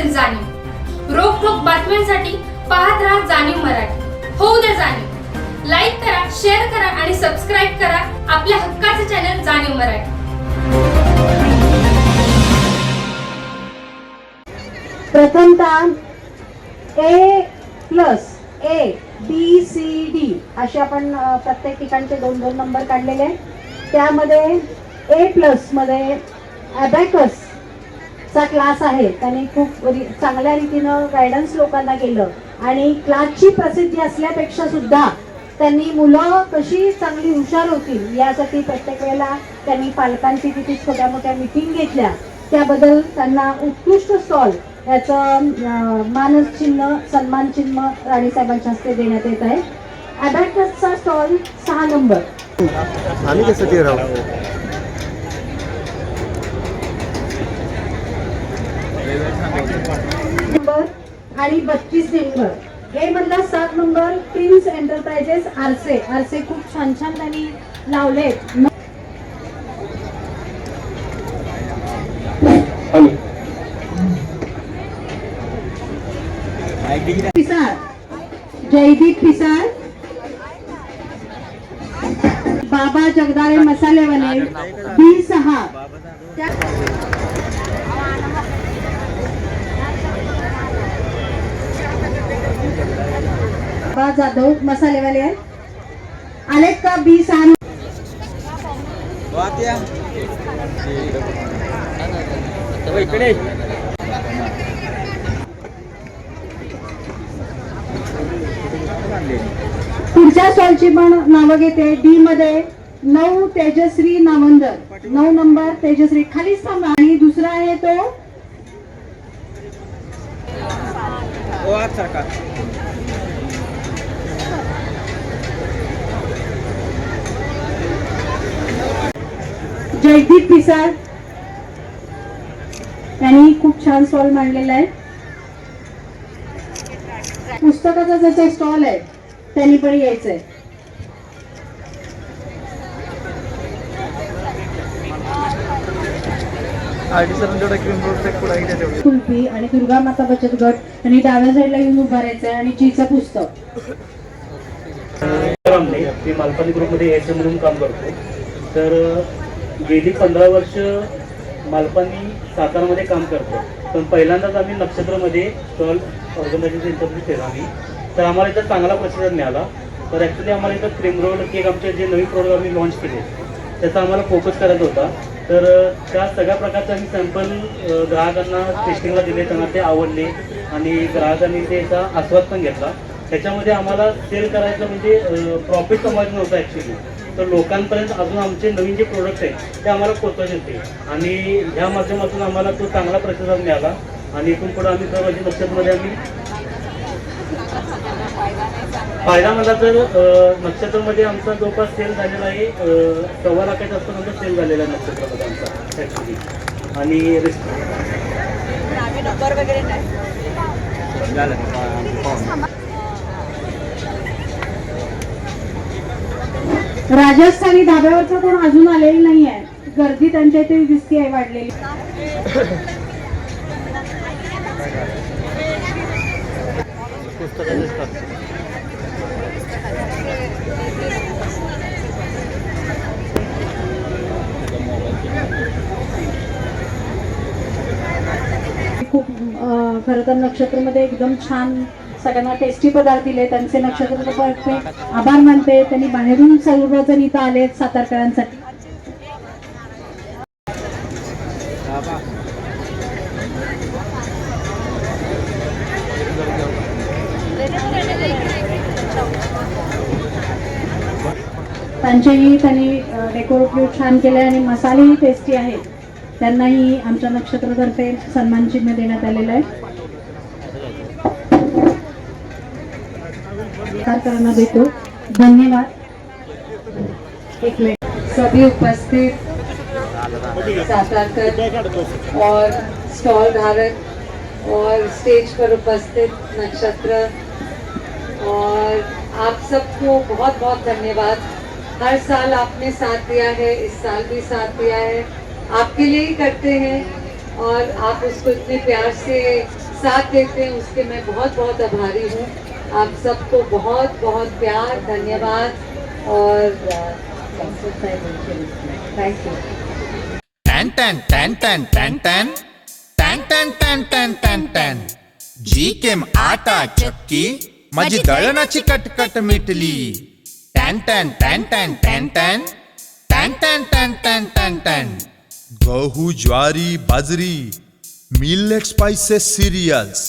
सोबत असेल जाणीव. रोखोक बातम्यांसाठी पाहत राहा जाणीव मराठी. होऊ द्या जाणीव. लाईक करा शेअर करा आणि सबस्क्राईब करा आपल्या हक्काचे चॅनल जाणीव मराठी. प्रथमतः A plus A B C D असे आपण प्रत्येक ठिकाणचे दोन दोन नंबर काढलेले आहेत. त्यामध्ये ए प्लसमध्ये अबॅकस चा क्लास आहे. त्याने खूप म्हणजे चांगल्या रीतीनं गायडन्स लोकांना केलं. आणि क्लासची प्रसिद्धी असल्यापेक्षा सुद्धा त्यांनी मुलं कशी चांगली हुशार होतील यासाठी प्रत्येक वेळेला त्यांनी पालकांची तिथे छोट्या मोठ्या मिटिंग घेतल्या. त्याबद्दल त्यांना उत्कृष्ट स्टॉल याचं मानसचिन्ह मानस चिन्ह सन्मान चिन्ह राणीसाहेबांच्या हस्ते देण्यात येत आहे. अबॅकसचा स्टॉल सहा नंबर आम्ही कसं ते राहू नंबर आणि बत्तीस नंबर. ए मधला सात नंबर प्रिन्स एंटरप्राइजेस आरसे आरसे खूप छान छान त्यांनी लावले. पिसाळ जयदीप पिसाळ बाबा जगदाळे मसाले वाले बी सहा. बाबा जाधव मसालेवाले आहेत आलेत का बी सहा पुढच्या स्टॉलची पण नावं घेते. डी मध्ये नऊ तेजश्री नावंदर. नऊ नंबर तेजश्री. खालीच थांबा आणि दुसरा आहे तो? जयदीप पिसाळ त्यांनी खूप छान स्टॉल मांडलेला आहे. पुस्तकाचा ज्याचा स्टॉल आहे त्यांनी पण यायचंय कुल्फी आणि दुर्गा माता बचत गट आणि डाव्या साईडला येऊन उभारायचंय आणि चीचं पुस्तक. मी मालपानी ग्रुपमध्ये एस म्हणून काम करतो. तर गेली पंधरा वर्ष मालपांनी सातारामध्ये काम करतो. पण पहिल्यांदाच आम्ही नक्षत्रमध्ये स्टॉल ऑर्गनायझेशन इंटरव्ह्यू केला आम्ही. तर आम्हाला इथं चांगला प्रतिसाद मिळाला. तर ॲक्च्युली आम्हाला इथं क्रीम रोल केक आमचे जे नवीन प्रोडक्ट आम्ही लॉन्च केले त्याचा आम्हाला फोकस करायचा होता. तर त्या सगळ्या प्रकारचे आम्ही सॅम्पल ग्राहकांना टेस्टिंगला दिले त्यांना ते आवडले. आणि ग्राहकांनी त्याचा आस्वाद पण घेतला. त्याच्यामध्ये आम्हाला सेल करायचं म्हणजे प्रॉफिट कमवायचं नव्हतं ॲक्च्युली तर लोकांपर्यंत अजून आमचे नवीन जे प्रोडक्ट आहेत ते आम्हाला पोचवायचे होते आणि ह्या माध्यमातून आम्हाला तो चांगला प्रतिसाद मिळाला. आणि इथून पुढे आम्ही सर्वांची नक्षत्रमध्ये आम्ही फायदा म्हणला तर नक्षत्रमध्ये आमचा जवळपास सेल झालेला आहे सव्वा लाखाच्या आसपास आमचा सेल झालेला आहे नक्षत्रमध्ये आमचा ॲक्च्युली आणि रिस्क राजस्थानी धाब्यावरचा कोण अजून आलेली नाही आहे गर्दी त्यांच्या इथे दिसती आहे वाढलेली. खूप खर खरं तर नक्षत्रमध्ये एकदम छान सगळ्यांना टेस्टी पदार्थ दिले त्यांचे नक्षत्र परफेक्ट आभार मानते. त्यांनी बाहेरून सर्वजण इथं आले सातारकरांसाठी. त्यांचेही त्यांनी डेकोरेटिव्ह छान केले आणि मसालेही टेस्टी आहेत. त्यांनाही आमच्या नक्षत्रतर्फे सन्मान चिन्ह देण्यात आलेलं आहे. सरकारांना देतो धन्यवाद। एक मिनिट। सभी उपस्थित, सातारकर और स्टॉल धारक और स्टेज पर उपस्थित नक्षत्र और आप सबको बहुत बहुत धन्यवाद। हर साल आपने साथ दिया है, इस साल भी साथ दिया है। आपके लिए ही करते हैं और आप उसको इतने प्यार से साथ देते हैं, उसके मैं बहुत बहुत आभारी हूँ। आप सबको बहुत बहुत प्यार धन्यवाद और थैंक यू टॅन टॅन टॅन टॅन टॅन टॅन टॅन टॅन टॅन टॅन टॅन टॅन जी केम आटा चक्की माझी दळणाची कटकट मिटली टॅन टॅन टॅन टॅन टॅन टॅन टॅन टॅन टॅन टॅन टॅन टॅन गहू ज्वारी बाजरी millet spices cereals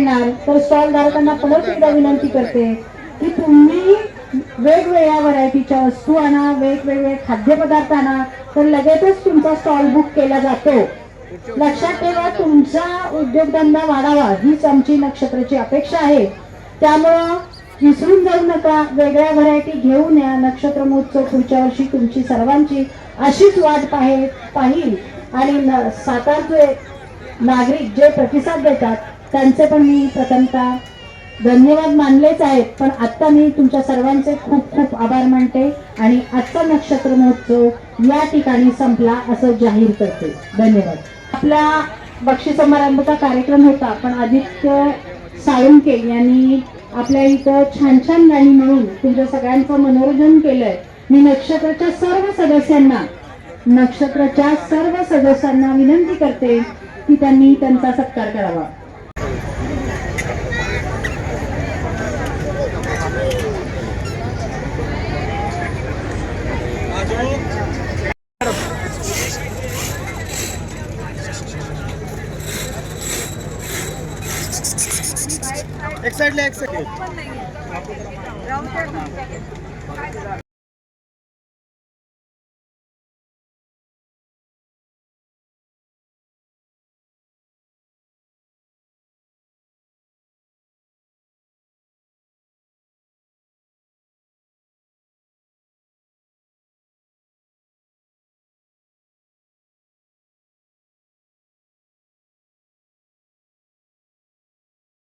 मिळणार तर स्टॉल धारकांना परत एकदा विनंती करते की तुम्ही वेगवेगळ्या व्हरायटीच्या वस्तू आणा वेगवेगळे खाद्यपदार्थ आणा तर लगेचच तुमचा स्टॉल बुक केला जातो. लक्षात ठेवा तुमचा उद्योगधंदा वाढावा हीच आमची नक्षत्राची अपेक्षा आहे. त्यामुळं विसरून जाऊ नका वेगळ्या व्हरायटी घेऊन या नक्षत्र महोत्सव पुढच्या वर्षी तुमची सर्वांची अशीच वाट पाहे पाहिल. आणि सातारचे नागरिक जे प्रतिसाद देतात त्यांचे पण मी प्रथमता धन्यवाद मानलेच आहेत. पण आता मी तुमच्या सर्वांचे खूप खूप आभार मानते आणि आजचा नक्षत्र महोत्सव या ठिकाणी संपला असं जाहीर करते. धन्यवाद. आपला बक्षी समारंभाचा कार्यक्रम होता पण आदित्य साळुंके यांनी आपल्या इथं छान छान गाणी म्हणून तुमच्या सगळ्यांचं मनोरंजन केलंय. मी नक्षत्राच्या सर्व सदस्यांना नक्षत्राच्या सर्व सदस्यांना विनंती करते की त्यांनी त्यांचा सत्कार करावा. एक साइडला एक साइड